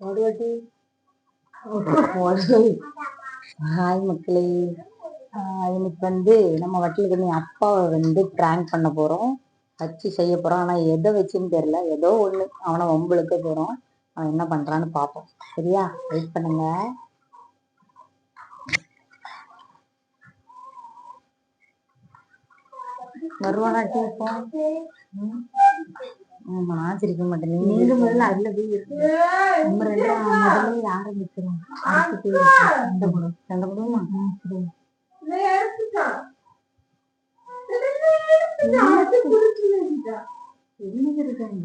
ஓடுவாட்டி hi மக்களே. இன்னைக்கு வந்து நம்ம வட்டில் பண்ணி அப்பாவை வந்து ப்ராங்க் பண்ண போறோம். வச்சு செய்ய போறோம். ஆனா எதை வச்சுன்னு தெரியல. ஏதோ ஒண்ணு. அவனை வம்புழுக்க போறோம். அவன் என்ன பண்றான்னு பார்ப்போம். சரியா? வெயிட் பண்ணுங்க. வருவானா இப்போ? ம். ஆமா நான் சிரிக்க மாட்டேன் நீங்க முதல்ல அதுல போய் இருக்கு. நம்ம ரெண்டு முதல்ல சண்டை போடும் சண்டை போடுவோமா? என்ன இருக்காங்க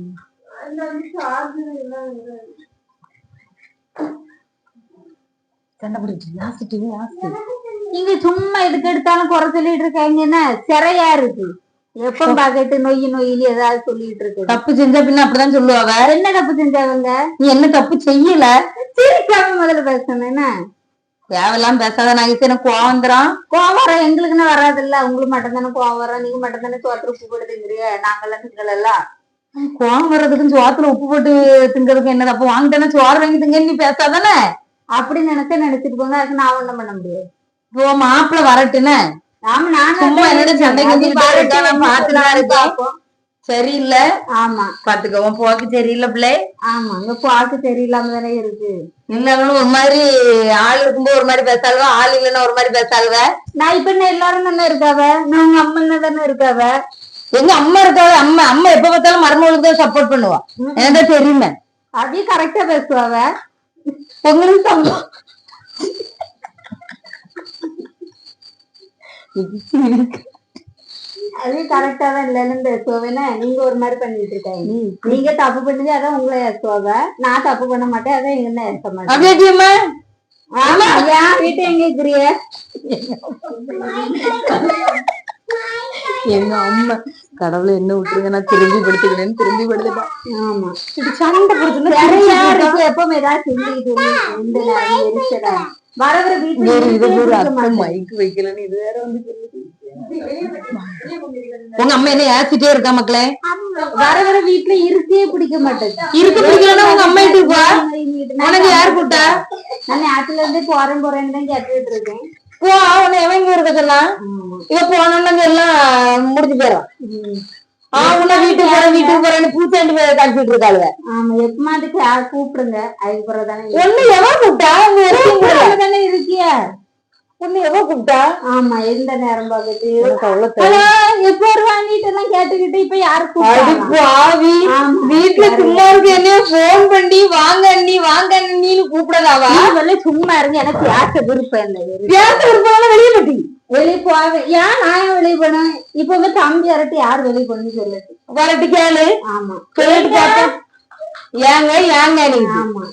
நீங்க சும்மா எதுக்கு எடுத்தாலும் குறை சொல்லிட்டு இருக்காங்கன்னா சிறையா இருக்கு. எப்ப பாக்கெட்டு நொய் நொய்னு ஏதாவது சொல்லிட்டு இருக்கு தப்பு செஞ்சா பின்ன அப்படிதான் சொல்லுவாங்க. என்ன தப்பு செஞ்சவங்க? நீ என்ன தப்பு செய்யல? சிரிக்காம முதல்ல பேசணும் என்ன? தேவையெல்லாம் பேசாத நாங்க எனக்கு கோவம் வந்துடும் கோவம் வரும் எங்களுக்குன்னு வராது இல்ல உங்களுக்கு மட்டும் தானே கோவம் வரும் நீங்க மட்டும் தானே சோத்துல உப்பு போட்டு திங்குறீங்க? நாங்கெல்லாம் திங்கல கோவம் வர்றதுக்கும் சோத்துல உப்பு போட்டு திங்கிறதுக்கு என்ன தப்பு? வாங்கிட்டேன்னா சோறு வாங்கி திங்க நீ பேசாதானே? அப்படி நினைச்சா நினைச்சிட்டு போங்க. அதுக்கு நான் ஒண்ணும் பண்ண முடியாது. இப்போ மாப்பிள்ள வரட்டுன்னு. சும்மா என்னோட சண்டைக்கு அது பார்த்துதான் இருக்கேன். சரியில்லை. ஆமா. பாத்துக்கோங்க போக்கு சரியில்லை பிள்ளை. ஆமா அங்க பாக்கு சரியில்லாம தானே இருக்கு. இல்லைனாலும் ஒரு மாதிரி ஆள் இருக்கும்போது ஒரு மாதிரி பேசாளுவ ஆள் இல்லைன்னா ஒரு மாதிரி பேசாளுவ நான் இப்ப என்ன எல்லாரும் தானே இருக்காவ? நான் உங்க அம்மன் தானே இருக்காவ? எங்க அம்மா இருக்காது அம்மா அம்மா எப்ப பார்த்தாலும் மருமகளுக்கு தான் சப்போர்ட் பண்ணுவா. எனக்கு தெரியுமே. அப்படியே கரெக்டா பேசுவாவ? உங்களுக்கு சம்பளம் அது கரெக்டா தான் இல்லைன்னு பேசுவேன்னு நீங்க ஒரு மாதிரி பண்ணிட்டு இருக்காங்க. நீங்க தப்பு பண்ணது அதான் உங்களை ஏசுவாங்க நான் தப்பு பண்ண மாட்டேன் அதான் என்ன ஏச மாட்டேன் ஆமா ஏன் வீட்டு எங்க இருக்கிறிய எங்க அம்மா கடவுளை என்ன விட்டுருங்க நான் திரும்பி படுத்துக்கிறேன்னு திரும்பி படுத்துட்டேன் ஆமா. இப்படி சண்டை இருக்கு? எப்பவுமே ஏதாவது செஞ்சுக்கிட்டு நேரம் எரிச்சலா? வீட்டுல இதை ஒரு இருக்கவே அத்தை மாட்டேன். மைக் வைக்கலன்னு இது வேற வந்து சொல்லுது. உங்க அம்மா என்ன ஏசிட்டே இருக்கா மக்களே? வர வர வீட்டுல இருக்கே பிடிக்க மாட்டேன். இருக்க பிடிக்கலன்னா உங்க அம்மா வா. உனக்கு யார் கூட்டா? நான் நேரத்துல இருந்து போறேன் போறேன்னு தான் கேட்டுட்டு இருக்கேன். போ அவனை எவன் இங்க இருக்க சொன்னான் இவ எல்லாம் முடிஞ்சு போயிடும் அவன வீட்டுக்கு போறேன் வீட்டுக்கு போறேன்னு பூச்சாண்டி பேரை கழிச்சிட்டு ஆமா எப்பமா அதுக்கு யார் கூப்பிடுங்க? அதுக்கு பிறகுதானே ஒண்ணு எவன் கூப்பிட்டா உங்க இருக்கீங்களா? தானே இருக்கிய ஒண்ணு எவன் கூப்பிட்டா? ஆமா எந்த நேரம் ஹலோ எப்போ வாங்கிட்டு எல்லாம் கேட்டுக்கிட்டு இப்ப யாரு அடிப்பு ஆவி. வீட்டுல சும்மா இருக்கு என்ன போன் பண்ணி வாங்க அண்ணி வாங்க அண்ணின்னு கூப்பிடலாவா சும்மா இருங்க எனக்கு யார்கிட்ட விருப்பம் இல்லை பேச விருப்பம் வெளியே பட்டி வெளியே போவேன் ஏன் நான் ஏன் வெளியே போனேன்? இப்ப வந்து தம்பி அரட்டி யார் வெளியே போகணும்னு சொல்லுது. வரட்டு கேளு. ஆமா. சொல்லிட்டு பார்த்தா ஏங்க ஏங்க நீ. ஆமா.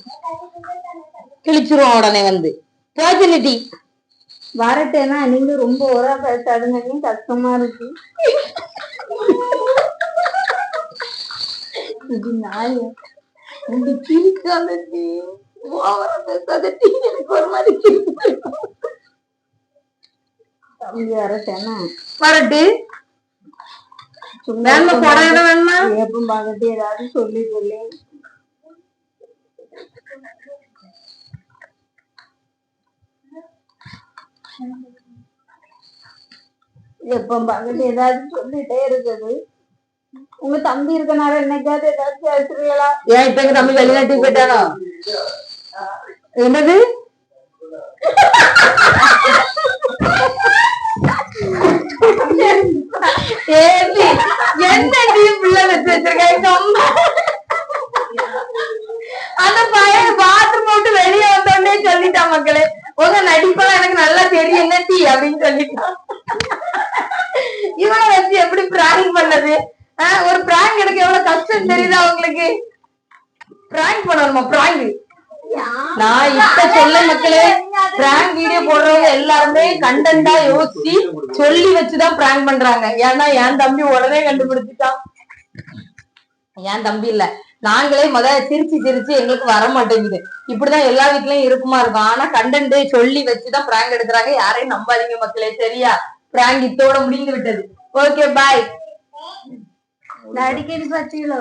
கிழிச்சிருவோம் உடனே வந்து. போச்சுட்டி வரட்டேன்னா நீங்க ரொம்ப ஓரா பேசாதுங்க கஷ்டமா இருக்கு. இது நியாயம் இந்த கிழிக்காதட்டி ஓவரா பேசாதட்டி எனக்கு ஒரு மாதிரி. தம்பி வரட்டேன்னா? வரட்டு. வேணுமா புடவை வேணுமா? எப்ப பார்த்துட்டு ஏதாவது சொல்லி சொல்லி எப்ப பார்த்துட்டு ஏதாவது சொல்லிட்டே இருக்குது. உங்க தம்பி இருக்கனால என்னைக்காவது ஏதாவது பேசுறீங்களா ஏன் இப்ப எங்க தம்பி வெளிநாட்டுக்கு போயிட்டானோ? என்னது? ஏண்டி, என்னடி பிள்ளை வச்சு வச்சிருக்க? எங்க அம்மா? அந்த பையன் பாத்ரூம் போட்டு வெளியே வந்தோடனே சொல்லிட்டான் மக்களே உங்க நடிப்பெல்லாம் எனக்கு நல்லா தெரியும். என்ன டீ அப்படின்னு சொல்லிட்டான் வச்சு எப்படி பிராங்க் பண்ணது? ஒரு பிராங்க் எடுக்க எவ்வளவு கஷ்டம் தெரியுதா உங்களுக்கு? பிராங்க் பண்ணணுமா? பிராங்க் நான் இப்ப சொல்ல மக்களே பிராங்க் வீடியோ போடுறவங்க எல்லாருமே கண்டன்டா யோசிச்சு சொல்லி வச்சுதான் பிராங்க் பண்றாங்க. ஏன்னா என் தம்பி உடனே கண்டுபிடிச்சிட்டான். என் தம்பி இல்ல. நாங்களே முத சிரிச்சு சிரிச்சு எங்களுக்கு வர மாட்டேங்குது இப்படிதான் எல்லா வீட்லயும் இருக்குமா இருக்கும். ஆனா கண்டென்ட் சொல்லி வச்சுதான் பிராங்க் எடுக்கிறாங்க. யாரையும் நம்பாதீங்க மக்களே சரியா? பிராங்க் இத்தோட முடிந்து விட்டது. ஓகே பாய் அடிக்கடி பார்த்தீங்களோ